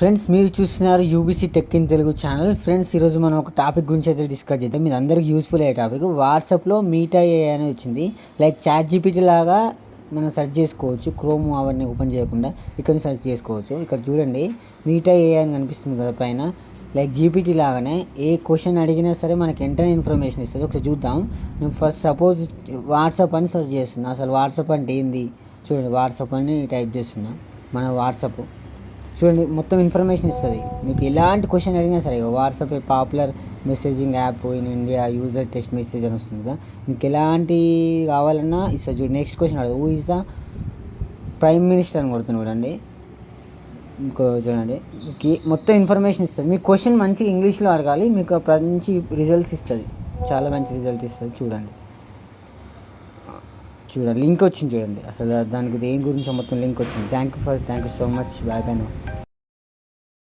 Friends మీరు చూస్తున్నారు UBC tech in Telugu channel friends ఈరోజు మనం ఒక టాపిక్ గురించి అయితే డిస్కస్ చేద్దాం. ఇది అందరికీ యూస్ఫుల్ అయ్యే టాపిక్. వాట్సాప్లో మీట్ అయ్యే అని వచ్చింది. లైక్ చాట్ జీపీటీ లాగా మనం సెర్చ్ చేసుకోవచ్చు. క్రోమ్ అవన్నీ ఓపెన్ చేయకుండా ఇక్కడ సెర్చ్ చేసుకోవచ్చు. ఇక్కడ చూడండి మీట్ అయ్యే అని కనిపిస్తుంది కదా పైన. లైక్ జీపీటీ లాగానే ఏ క్వశ్చన్ అడిగినా సరే మనకి వెంటనే ఇన్ఫర్మేషన్ ఇస్తుంది. ఒకసారి చూద్దాం. నేను ఫస్ట్ సపోజ్ వాట్సాప్ అని సెర్చ్ చేస్తున్నా. అసలు వాట్సాప్ అంటే ఏంది? చూడండి వాట్సాప్ అని టైప్ చేస్తున్నా. మన వాట్సాప్ చూడండి మొత్తం ఇన్ఫర్మేషన్ ఇస్తుంది. మీకు ఎలాంటి క్వశ్చన్ అడిగినా సరే WhatsApp popular messaging app in India user test message అని వస్తుంది కదా మీకు ఎలాంటి కావాలన్నా ఇస్తుంది చూడు. నెక్స్ట్ క్వశ్చన్ అడగదు who is the prime minister అని కొడుతుంది చూడండి. ఇంకో చూడండి. మీకు మొత్తం ఇన్ఫర్మేషన్ ఇస్తుంది. మీకు క్వశ్చన్ మంచిగా ఇంగ్లీష్లో అడగాలి మీకు మంచి రిజల్ట్స్ ఇస్తుంది. చాలా మంచి రిజల్ట్ ఇస్తుంది. చూడండి. చూడండి. లింక్ వచ్చింది చూడండి. అసలు దానికి దేని గురించి మొత్తం లింక్ వచ్చింది. Thank you for thank you so much bye bye